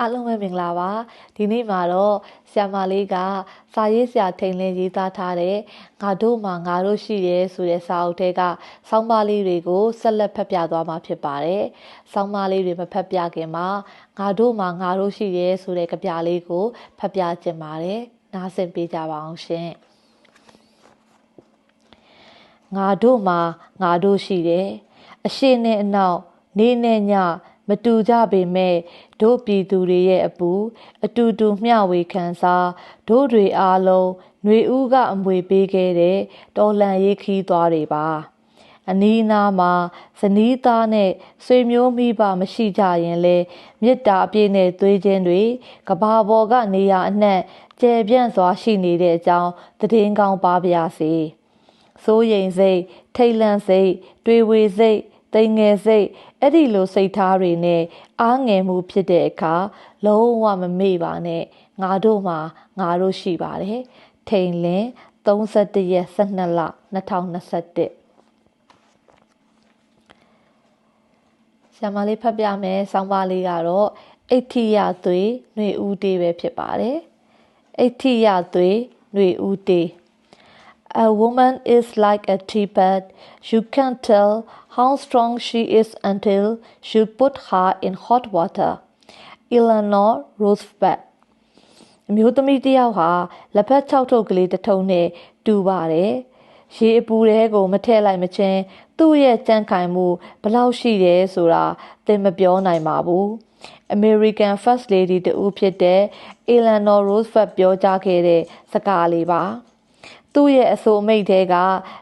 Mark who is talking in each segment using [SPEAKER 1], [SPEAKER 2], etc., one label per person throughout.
[SPEAKER 1] အားလုံးပဲမင်္ဂလာပါဒီနေ့မှာတော့ဆ iam မလေးကစာရေးဆရာထိန်လင်းရေးသားထားတဲ့ငါတို့မှာငါတို့ရှိရဲဆိုတဲ့စာအုပ်ထဲကဆောင်းပါးလေးတွေကိုဆက်လက်ဖတ်ပြသွားမှာဖြစ်ပါတယ်ဆောင်းပါးလေးတွေမဖတ်ပြခင်မှာငါတို့မှာငါတို့ရှိရဲဆိုတဲ့ကြပြလေးကိုဖတ်ပြခြင်းပါတယ်နားဆင်ပေးကြပါအောင်ရှင်ငါတို့မှာငါတို့ရှိတယ်အရှိနဲ့အနောက်နေနဲ့ည မတူကြပေမဲ့တို့ပြည်သူတွေရဲ့အပူအတူတူမျှဝေခံစားတို့တွေအားလုံးຫນွေဦးကအမွေပေးခဲ့တဲ့တော်လန်ရေးခီးသွားတွေပါအနီးနားမှာဇနီးသားနဲ့ဆွေမျိုးမိဘမရှိကြရင်လေမေတ္တာအပြည့်နဲ့သွေးချင်းတွေကဘာပေါ်ကနေရာအနှံ့ကျယ်ပြန့်စွာရှိနေတဲ့အကြောင်းသတင်းကောင်းပါပါစေစိုးရိမ်စိတ်ထိတ်လန့်စိတ်တွေးဝေစိတ် တိမ်ငယ်စိတ်အဲ့ဒီလိုစိတ်ထားတွေနဲ့အားငယ်မှုဖြစ်တဲ့အခါလုံးဝမမေ့ပါနဲ့ငါတို့မှာငါတို့ရှိပါတယ်ထိန်လင်း31ရက်12လ2021ဆရာမလေးဖတ်ပြမယ်ဆောင်းပါးလေးကတော့အိဋ္ဌိယသွေနှွေဦးတေးပဲဖြစ်ပါတယ်အိဋ္ဌိယသွေနှွေဦးတေး A woman is like a tea bed. You can tell how strong she is until you put her in hot water. Eleanor Roosevelt အမျိုးသမီးတယောက်ဟာလက်ဖက်၆ထုတ်ကလေးတစ်ထုံနဲ့တူပါတယ်။ရေအပူထဲကိုမထည့်လိုက်မချင်းသူ့ရဲ့ကြံ့ခိုင်မှုဘလောက်ရှိတယ်ဆိုတာသင်မပြောနိုင်ပါဘူး။ American First Lady တူဖြစ်တဲ့ Eleanor Roosevelt ပြောကြားခဲ့တဲ့စကားလေးပါ။ သူ့ရဲ့အဆိုအမိတ်တဲက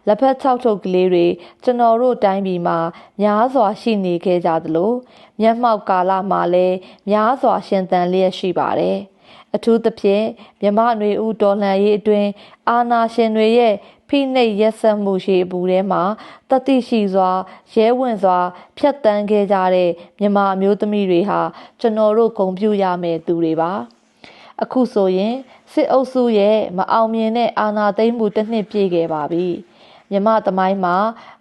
[SPEAKER 1] လက်ဖက်၆ထုတ်ကလေးတွေကျွန်တော်တို့တိုင်းပြည်မှာများစွာရှိနေခဲ့ကြသလိုမျက်မှောက်ကာလမှာလည်းများစွာရှင်သန်လျက်ရှိပါတယ်။အထူးသဖြင့်မြမနွေဦးတော်လှန်ရေးအတွင်းအာနာရှင်တွေရဲ့ဖိနှိပ်ရက်စက်မှုရှိအပူထဲမှာတတိရှိစွာရဲဝင်စွာဖျက်ဆီးခဲ့ကြတဲ့မြမအမျိုးသမီးတွေဟာကျွန်တော်တို့ဂုဏ်ပြုရမယ့်သူတွေပါ။ အခုဆိုရင်စစ်အုပ်စုရဲ့မအောင်မြင်တဲ့အာဏာသိမ်းမှုတစ်နှစ်ပြည့်ခဲ့ပါပြီမြမသမိုင်းမှာ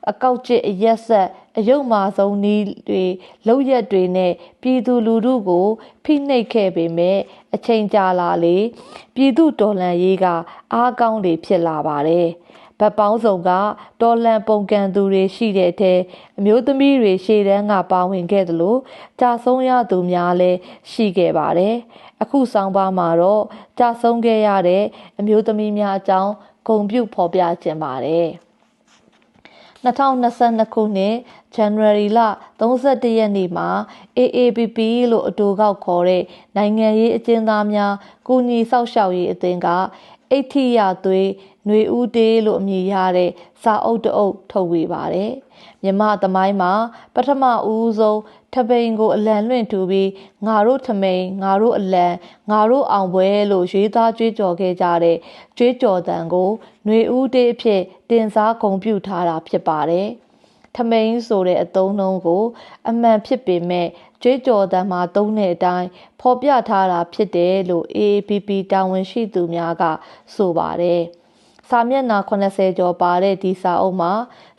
[SPEAKER 1] အကောက်ကျစ်အရက်ဆက်အယုတ်မာဆုံးနီးတွေလောက်ရက်တွေနဲ့ပြည်သူလူထုကိုဖိနှိပ်ခဲ့ပေမဲ့အချိန်ကြာလာလေပြည်သူတော်လှန်ရေးကအားကောင်းတွေဖြစ်လာပါတယ် ဗတ်ပေါင်းစုံကတော်လန်ပုံကန်သူတွေရှိတဲ့အထက်အမျိုးသမီးတွေရှေ့တန်းကပါဝင်ခဲ့သလိုကြာဆုံးရသူများလည်းရှိခဲ့ပါတယ်အခုဆောင်ပါမှာတော့ကြာဆုံးခဲ့ရတဲ့အမျိုးသမီးများအကြောင်းဂုဏ်ပြုဖော်ပြခြင်းပါတယ်2022ခုနှစ် January လ31ရက်နေ့မှာ AAPP လို့အတူကောက်ခေါ်တဲ့နိုင်ငံရေးအကျဉ်းသားများကုညီဆောက်ရှောက်ရေးအသင်းက အိဋ္ဌိယသွေးຫນွေဦးတေးလို့အမည်ရတဲ့စာအုပ်တအုပ်ထုတ်ဝေပါတယ်မြမသမိုင်းမှာပထမဦးဆုံးထပိန်ကိုအလံလွင့်ထူပြီးငါတို့ထမိန်ငါတို့အလံငါတို့အောင်ပွဲလို့ရွေးသားကြွေးကြော်ခဲ့ကြတဲ့ကြွေးကြော်တန်ကိုຫນွေဦးတေးအဖြစ်တင်စားဂုံပြုထားတာဖြစ်ပါတယ် ထမိန်ဆိုတဲ့အသုံးနှုန်းကို အမှန်ဖြစ်ပေမဲ့ကြွေးကြော်တန်မှာသုံးတဲ့အတိုင်းဖော်ပြထားတာဖြစ်တယ်လို့ AAPP တာဝန်ရှိသူများကဆိုပါတယ်။စာမျက်နှာ80ကျော်ပါတဲ့ဒီစာအုပ်မှာ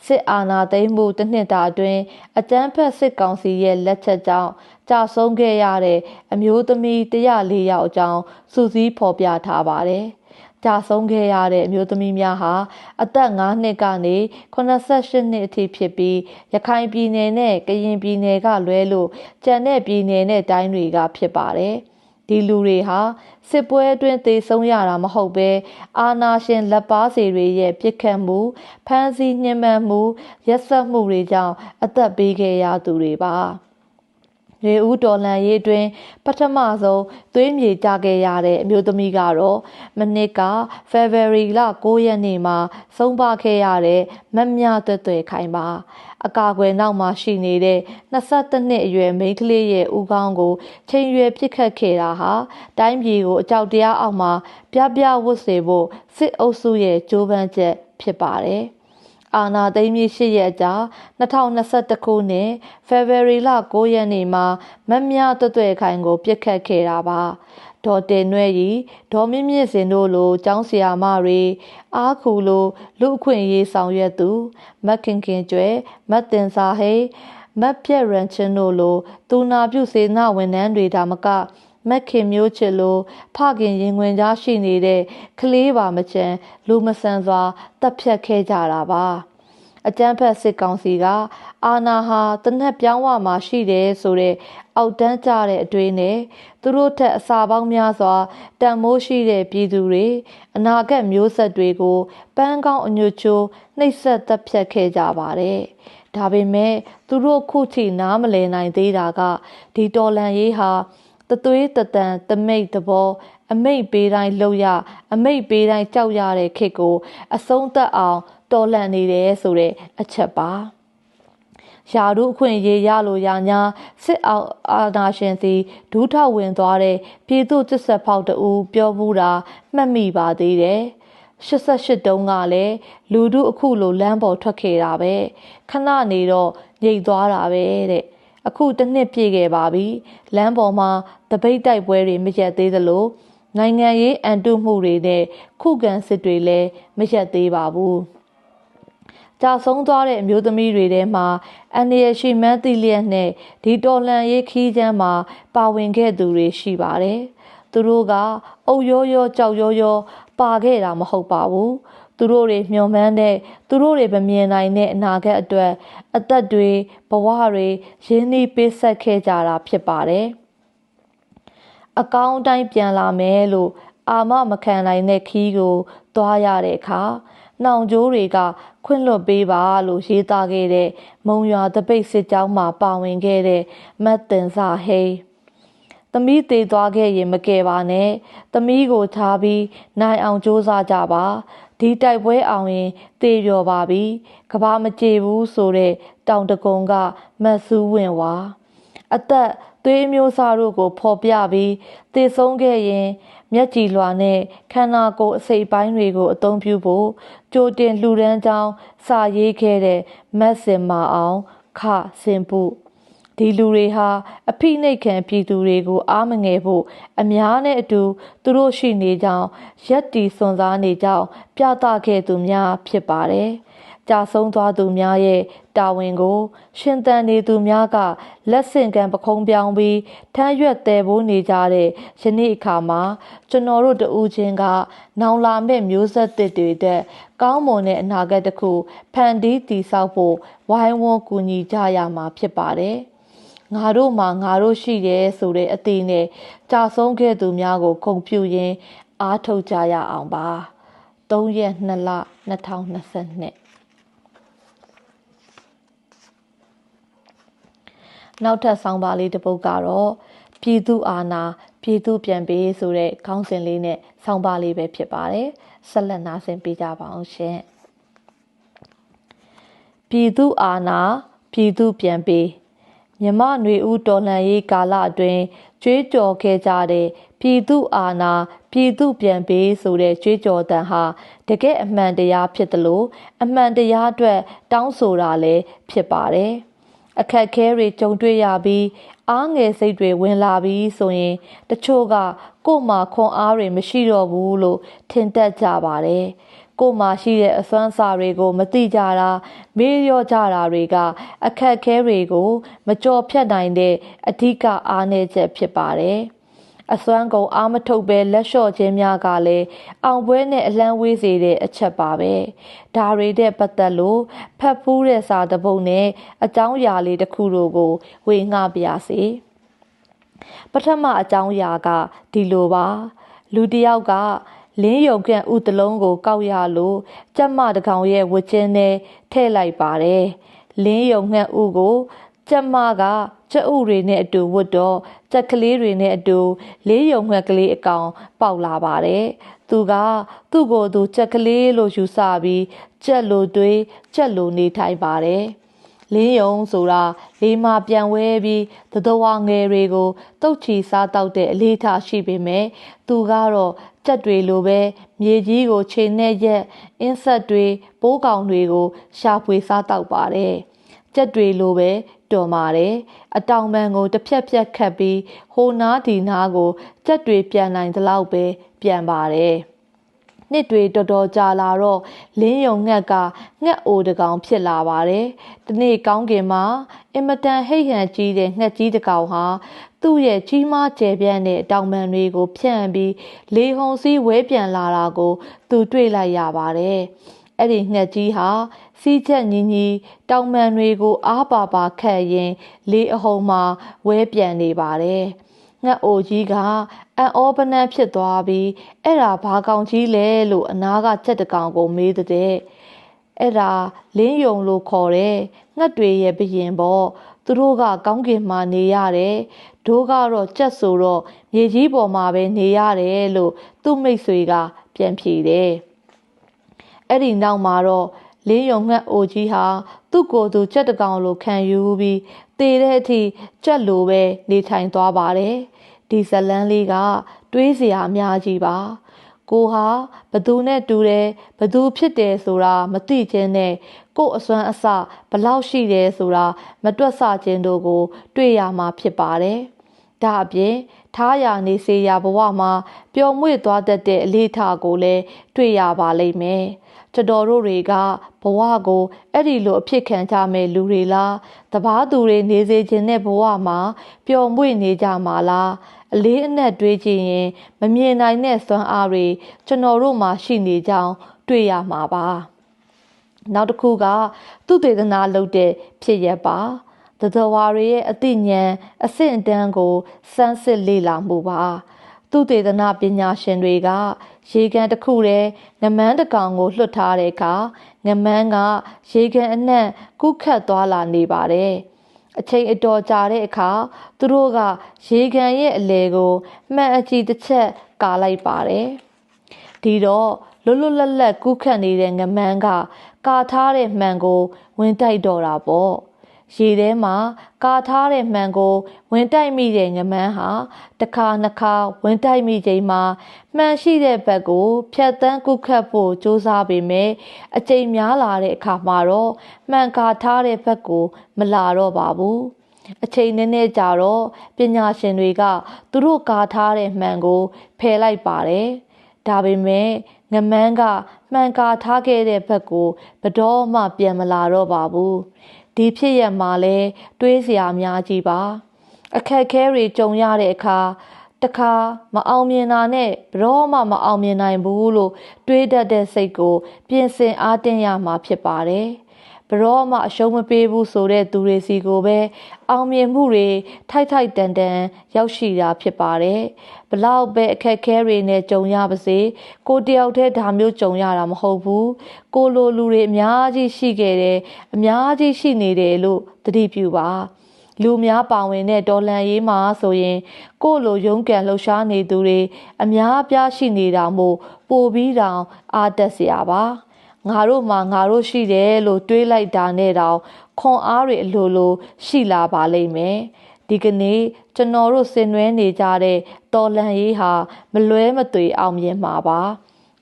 [SPEAKER 1] စစ်အာဏာသိမ်းမှုတစ်နှစ်တာအတွင်းအကြမ်းဖက်စစ်ကောင်စီရဲ့လက်ချက်ကြောင့်ကြာဆုံးခဲ့ရတဲ့အမျိုးသမီး104ယောက်အကြောင်းစူးစီးဖော်ပြထားပါတယ်။ ကြာဆုံးခဲ့ရတဲ့အမျိုးသမီးများဟာအသက်5နှစ်ကနေ88နှစ်အထိဖြစ်ပြီးရခိုင်ပြည်နယ်နဲ့ကရင်ပြည်နယ်ကလွဲလို့ကျန်တဲ့ပြည်နယ်နဲ့တိုင်းတွေကဖြစ်ပါတယ်။ဒီလူတွေဟာစစ်ပွဲအတွင်းသေဆုံးရတာမဟုတ်ပဲအာနာရှင်လက်ပါစီတွေရဲ့ပြစ်ခတ်မှုဖမ်းဆီးညှဉ်းပန်းမှုရက်စက်မှုတွေကြောင့်အသက်ပေးခဲ့ရသူတွေပါ ရေဦးတော်လန်ရေးအတွင်းပထမဆုံးသွေးမြေကြခဲ့ရတဲ့အမျိုးသမီးကတော့မနစ်က February လ9ရက်နေ့မှာဆုံးပါခဲ့ရတဲ့မမြသွဲ့သွဲ့ခိုင်ပါအကာအကွယ်နောက်မှာရှိနေတဲ့22နှစ်အရွယ်မိန်းကလေးရဲ့ဦးခေါင်းကိုချိန်ရွယ်ပစ်ခတ်ခဲ့တာဟာတိုင်းပြည်ကိုအကြောက်တရားအောက်မှာပြပြဝတ်စေဖို့စစ်အုပ်စုရဲ့ကြိုးပမ်းချက်ဖြစ်ပါတယ်။ အာနာသိမ်းပြီး၈ရက်ကြာ2021ခုနှစ်ဖေဖော်ဝါရီလ9ရက်နေ့မှာမမြတွတ်တွဲခိုင်ကိုပြစ်ခတ်ခဲ့တာပါဒေါ်တင်နွဲ့ရီဒေါ်မြင့်မြင့်စင်တို့လိုចောင်းဆရာမတွေအားခူလိုလူအခွင့်အရေးဆောင်ရွက်သူမက်ခင်ခင်ကျွဲမတ်တင်စာဟိမတ်ပြက်ရန်ချင်းတို့လိုသူနာပြုစေနာဝန်ထမ်းတွေဒါမက မက်ခင်မျိုးချစ်လိုဖခင်ရင်ဝင်ကြားရှိနေတဲ့ကလေးပါမချမ်းလူမဆန်စွာတပ်ဖြတ်ခဲ့ကြတာပါအကြမ်းဖက်စစ်ကောင်စီကအာနာဟာတနက်ပြောင်းဝမှာရှိတယ်ဆိုတဲ့အောက်တန်းကြတဲ့အတွေ့နဲ့သူတို့ထက်အစာပေါင်းများစွာတန်မိုးရှိတဲ့ပြည်သူတွေအနာဂတ်မျိုးဆက်တွေကိုပန်းကောင်းအညွတ်ချိုးနှိပ်စက်တပ်ဖြတ်ခဲ့ကြပါတယ်။ဒါပေမဲ့သူတို့ခုထိနားမလည်နိုင်သေးတာကဒီတော်လန်ရေးဟာ တသွေးတတန်တမိတ်တဘောအမိတ်ပေးတိုင်းလှုပ်ရအမိတ်ပေးတိုင်းကြောက်ရတဲ့ခေတ်ကိုအဆုံးသတ်အောင်တော်လှန်နေတယ်ဆိုတဲ့အချက်ပါယာတို့အခွင့်အရေးရလို့ရညာစစ်အောင်အာနာရှင်စီဒူးထောက်ဝင်သွားတဲ့ပြည်သူစစ်ဆက်ဖောက်တူပြောဘူးတာမှတ်မိပါသေးတယ်88တုန်းကလည်းလူတို့အခုလိုလမ်းပေါ်ထွက်ခဲ့တာပဲခဏနေတော့ညိတ်သွားတာပဲတဲ့ အခုတစ်နှစ်ပြည့်ခဲ့ပါပြီလမ်းပေါ်မှာတပိတ်တိုက်ပွဲတွေမရက်သေးသလိုနိုင်ငံရေးအန်တုမှုတွေနဲ့ခုခံစစ်တွေလည်းမရက်သေးပါဘူးကြာဆုံးသွားတဲ့အမျိုးသမီးတွေထဲမှာအန်ရရှိမန်းတိလျက်နဲ့ဒီတော်လန်ရေးခီးချမ်းမှာပါဝင်ခဲ့သူတွေရှိပါတယ်။သူတို့ကအုပ်ရောရောကြောက်ရောရောပါခဲ့တာမဟုတ်ပါဘူး။ သူတို့တွေမျှော်မှန်းတဲ့သူတို့တွေမမြင်နိုင်တဲ့အနာဂတ်အတွက် အသက်တွေဘဝတွေရင်းနှီးပေးဆက်ခဲ့ကြတာဖြစ်ပါတယ်။အကောင်းတိုင်းပြန်လာမယ်လို့အာမမခံနိုင်တဲ့ခီးကိုသွားရတဲ့အခါနှောင်ကြိုးတွေကခွင့်လွတ်ပေးပါလို့ရေးသားခဲ့တဲ့မုံရွာတပိတ်စစ်ကြောင်းမှာပါဝင်ခဲ့တဲ့မတ်တင်စာဟိန်းသမီးသေးသွားခဲ့ရင်မကယ်ပါနဲ့သမီးကိုထားပြီးနိုင်အောင်စူးစမ်းကြပါ ဒီတိုက်ပွဲအောင်ရင်သေလျော်ပါပြီကဘာမကြေဘူးဆိုတဲ့တောင်တကုံကမတ်ဆူးဝင်ဝါအသက်သွေးမျိုးစားတို့ကိုဖော်ပြပြီးတည်ဆုံးခဲ့ရင်မျက်ကြည်လွှာနဲ့ခန္ဓာကိုယ်အစိတ်ပိုင်းတွေကိုအသုံးပြုဖို့ကြိုတင်လှူဒန်းကြောင်းစာရေးခဲ့တဲ့မတ်စင်မာအောင်ခစင်ပု ဒီလူတွေဟာအဖိနှိတ်ခံပြည်သူတွေကို အားမငယ်ဖို့အများနဲ့အတူသူတို့ရှိနေကြောင်းရက်တီစွန်စားနေကြောင်းပြသခဲ့သူများဖြစ်ပါတယ်။ကြာဆုံးသွားသူများရဲ့တာဝန်ကို ရှင်သန်နေသူများကလက်ဆင့်ကမ်းပခုံးပြောင်းပြီးထမ်းရွက်သေးဖို့နေကြတဲ့ယနေ့အခါမှာကျွန်တော်တို့တူးချင်းက နောင်လာမဲ့မျိုးဆက်သစ်တွေတဲ့ကောင်းမွန်တဲ့အနာဂတ်တစ်ခုဖန်တီးတည်ဆောက်ဖို့ဝိုင်းဝန်းကူညီကြရမှာဖြစ်ပါတယ်။ ငါတို့မှာငါတို့ရှိတယ်ဆိုတဲ့အသေးနဲ့ကြာဆုံးခဲ့သူများကိုခုံပြူရင်းအားထုတ်ကြရအောင်ပါ။3ရက်2လ2022နောက်ထပ်ဆောင်းပါးလေးတစ်ပုဒ်ကတော့ပြည်သူအာဏာပြည်သူပြန်ပေးဆိုတဲ့ခေါင်းစဉ်လေးနဲ့ဆောင်းပါးလေးပဲဖြစ်ပါတယ်ဆက်လက်နားဆင်ပေးကြပါအောင်ရှင်ပြည်သူအာဏာပြည်သူပြန်ပေး မြမနွေဦးတော်လှန်ရေးကာလအတွင်းကြွေးကြော်ခဲ့ကြတဲ့ပြည်သူအာဏာပြည်သူပြန်ပေးဆိုတဲ့ကြွေးကြော်တန်ဟာတကယ်အမှန်တရားဖြစ်တယ်လို့အမှန်တရားအတွက်တောင်းဆိုတာလည်းဖြစ်ပါတယ်။အခက်ခဲတွေကြုံတွေ့ရပြီးအားငယ်စိတ်တွေဝင်လာပြီးဆိုရင်တချို့ကကို့မှာခွန်အားတွေမရှိတော့ဘူးလို့ထင်တတ်ကြပါတယ်။ ကို့မှာရှိတဲ့အစွမ်းစာတွေကို မသိကြတာမေးလျော့ကြတာတွေက အခက်ခဲတွေကို မကြော်ဖြတ်နိုင်တဲ့အဓိကအားနည်းချက်ဖြစ်ပါတယ်။အစွမ်းကုန်အားမထုတ်ပဲလက်လျှော့ခြင်းများကလည်းအောင်ပွဲနဲ့အလန်းဝေးစေတဲ့အချက်ပါပဲဒါတွေတဲ့ပတ်သက်လို့ဖတ်ဖူးတဲ့စာတပုတ်နဲ့အကြောင်းအရာလေးတစ်ခုတို့ကိုဝေငှပြစေပထမအကြောင်းအရာကဒီလိုပါလူတယောက်က လင်းယုံကန့်ဥတလုံးကို ကောက်ရလို့ကြက်မတကောင်ရဲ့ဝချင်းနဲ့ထည့်လိုက်ပါတယ်လင်းယုံငှက်ဥကိုကျမကကြက်ဥတွေနဲ့အတူဝတ်တော့ကြက်ကလေးတွေနဲ့အတူလေးယုံငှက်ကလေးအကောင် ပေါက်လာပါတယ်။သူကသူ့ကိုယ်သူကြက်ကလေးလို့ယူဆပြီးကြက်လိုတွေးကြက်လိုနေထိုင်ပါတယ်။လင်းယုံဆိုတာလေးမပြန်ဝဲပြီးသတဝငယ်တွေကိုတုတ်ချီစားတောက်တဲ့အလေးထားရှိပေမဲ့သူကတော့ ကြက်တွေလိုပဲမြေကြီးကိုချိန်နဲ့ရက်အင်းဆက်တွေပိုးကောင်တွေကို ရှာဖွေစားတောက်ပါတယ်။ကြက်တွေလိုပဲတော်ပါတယ်အတောင်ပံကိုတစ်ဖြက်ဖြက်ခတ်ပြီးဟိုနားဒီနားကိုကြက်တွေပြန်နိုင်သလောက်ပဲပြန်ပါတယ် နှစ်တွေတော်တော်ကြာလာတော့လင်းယုံငှက်ကငှက်အိုတကောင်ဖြစ်လာပါတယ်။ဒီနေ့ကောင်းကင်မှာအင်မတန်ဟိတ်ဟန်ကြီးတဲ့ငှက်ကြီးတကောင်ဟာသူ့ရဲ့ကြီးမားကျယ်ပြန့်တဲ့တောင်ပံတွေကိုဖြန့်ပြီးလေဟုန်စည်းဝဲပြန်လာတာကို သူတွေ့လိုက်ရပါတယ်။အဲ့ဒီငှက်ကြီးဟာစီးချက်ညီညီတောင်ပံတွေကိုအားပါပါခတ်ရင် လေအဟုန်မှာဝဲပြန်နေပါတယ်။ ငှက်အိုကြီးကအံ့ဩပနန်းဖြစ်သွားပြီးအဲ့ဒါဘာကောင်ကြီးလဲလို့အနာကချက်တကောင်ကိုမေးတဲ့အဲ့ဒါလင်းယုံလို့ခေါ်တယ်ငှက်တွေရဲ့ဘရင်ပေါ့သူတို့ကကောင်းကင်မှာနေရတယ်ဒိုးကတော့ကြက်ဆိုတော့မြေကြီးပေါ်မှာပဲနေရတယ်လို့သူ့မိတ်ဆွေကပြန်ဖြေတယ်အဲ့ဒီနောက်မှာတော့ လင်းယုံငှက်အိုကြီးဟာသူ့ကိုယ်သူကြက်တကောင်လိုခံယူပြီးတေတဲ့အထိကြက်လိုပဲနေထိုင်သွားပါတယ်ဒီဇလန်းလေးကတွေးစရာအများကြီးပါကိုဟာဘသူနဲ့တူတယ်ဘသူဖြစ်တယ်ဆိုတာမသိခြင်းနဲ့ကို့အစွမ်းအစဘလောက်ရှိတယ်ဆိုတာမတွက်ဆခြင်းတို့ကို တွေ့ရမှာဖြစ်ပါတယ်ဒါအပြင်ထားရနေစေရဘဝမှာပျော်မွေ့သွားတတ်တဲ့အလေးထားကိုလည်းတွေ့ရပါလိမ့်မယ် ကျွန်တော်တို့တွေကဘဝကိုအဲ့ဒီလိုအဖြစ်ခံကြမဲ့လူတွေလားတပားသူတွေနေစေခြင်းတဲ့ဘဝမှာပျော်မွေ့နေကြမှာလားအလေးအနက်တွေးကြည့်ရင်မမြင်နိုင်တဲ့စွမ်းအားတွေကျွန်တော်တို့မှာရှိနေကြောင်းတွေ့ရမှာပါနောက်တစ်ခုကသူတေသနာလုပ်တဲ့ဖြစ်ရပါတသဝါတွေရဲ့အသိဉာဏ်အဆင့်အတန်းကိုစမ်းစစ်လေ့လာမှုပါသူတေသနာပညာရှင်တွေက ရေကန်တစ်ခုတည်းငမန်းတကောင်ကိုလွှတ်ထားတဲ့အခါငမန်းကရေကန်အနှံ့ကုခတ်သွားလာနေပါတယ်အချိန်အတော်ကြာတဲ့အခါသူတို့ကရေကန်ရဲ့အလဲကိုမှန်အကြည့်တစ်ချက်ကာလိုက်ပါတယ်ဒီတော့လွတ်လွတ်လပ်လပ်ကူးခတ်နေတဲ့ငမန်းကကာထားတဲ့မှန်ကိုဝင်တိုက်တော့တာပေါ့ ရေထဲမှာကာထားတဲ့မှန်ကိုဝင်တိုက်မိတဲ့ငမန်းဟာတစ်ခါနှစ်ခါဝင်တိုက်မိချိန်မှာမှန်ရှိတဲ့ဘက်ကိုဖြတ်တန်းကုခတ်ဖို့စူးစမ်းပေမဲ့အကြိမ်များလာတဲ့အခါမှာတော့မှန်ကာထားတဲ့ဘက်ကိုမလာတော့ပါဘူးအချိန်နည်းနည်းကြာတော့ပညာရှင်တွေက သူတို့ကာထားတဲ့မှန်ကိုဖယ်လိုက်ပါတယ်ဒါပေမဲ့ငမန်းကမှန်ကာထားခဲ့တဲ့ဘက်ကိုဘတော်မှပြန်မလာတော့ပါဘူး ဒီဖြစ်ရမှာလဲတွေးစရာများကြီးပါအခက်ခဲတွေကြုံရတဲ့အခါတခါမအောင်မြင်တာနဲ့ဘရောမှမအောင်မြင်နိုင်ဘူးလို့တွေးတတ်တဲ့စိတ်ကို ပြင်ဆင်အားတင်းရမှာဖြစ်ပါတယ် ဘရောမှအရှုံးမပေးဘူးဆိုတဲ့သူတွေစီကိုပဲအောင်မြင်မှုတွေထိုက်ထိုက်တန်တန်ရောက်ရှိတာဖြစ်ပါတယ်ဘလောက်ပဲအခက်ခဲတွေနဲ့ကြုံရပါစေကိုတယောက်တည်းဒါမျိုးကြုံရတာမဟုတ်ဘူးကိုလိုလူတွေအများကြီးရှိခဲ့တယ်အများကြီးရှိနေတယ်လို့သတိပြုပါလူများပါဝင်တဲ့တော်လန်ရေးမှာဆိုရင် ကို့လိုရုံးကန်လှူရှားနေသူတွေအများအပြားရှိနေတာမို့ပိုပြီးတောင်အားတက်စရာပါ ငါတို့မှငါတို့ရှိတယ်လို့တွေးလိုက်တာနဲ့တောင်ခွန်အားတွေအလိုလိုရှိလာပါလိမ့်မယ်ဒီကနေ့ကျွန်တော်တို့ဆင်နွှဲနေကြတဲ့တော်လန်ရေးဟာမလွဲမသွေအောင်မြင်မှာပါ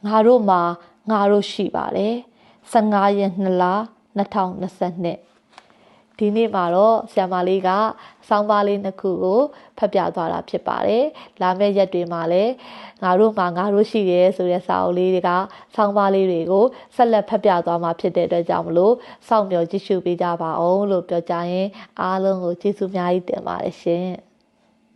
[SPEAKER 1] ငါတို့မှာငါတို့ရှိပါတယ်15ရက်2လ2022 ဒီနေ့မှာတော့ဆ iam မလေးကစောင်းပါလေးနှစ်ခုကိုဖတ်ပြသွားတာဖြစ်ပါတယ်။လာမယ့်ရက်တွေမှာလည်းငါတို့မှာငါတို့ရှိရဲဆိုတဲ့စာအုပ်လေးတွေကစောင်းပါလေးတွေကိုဆက်လက်ဖတ်ပြသွားမှာဖြစ်တဲ့အတွက်ကြောင့်မလို့စောင့်မျှော်ကြည့်ရှုပေးကြပါအောင်လို့ပြောကြရင်အားလုံးကိုကျေးဇူးအများကြီးတင်ပါတယ်ရှင်။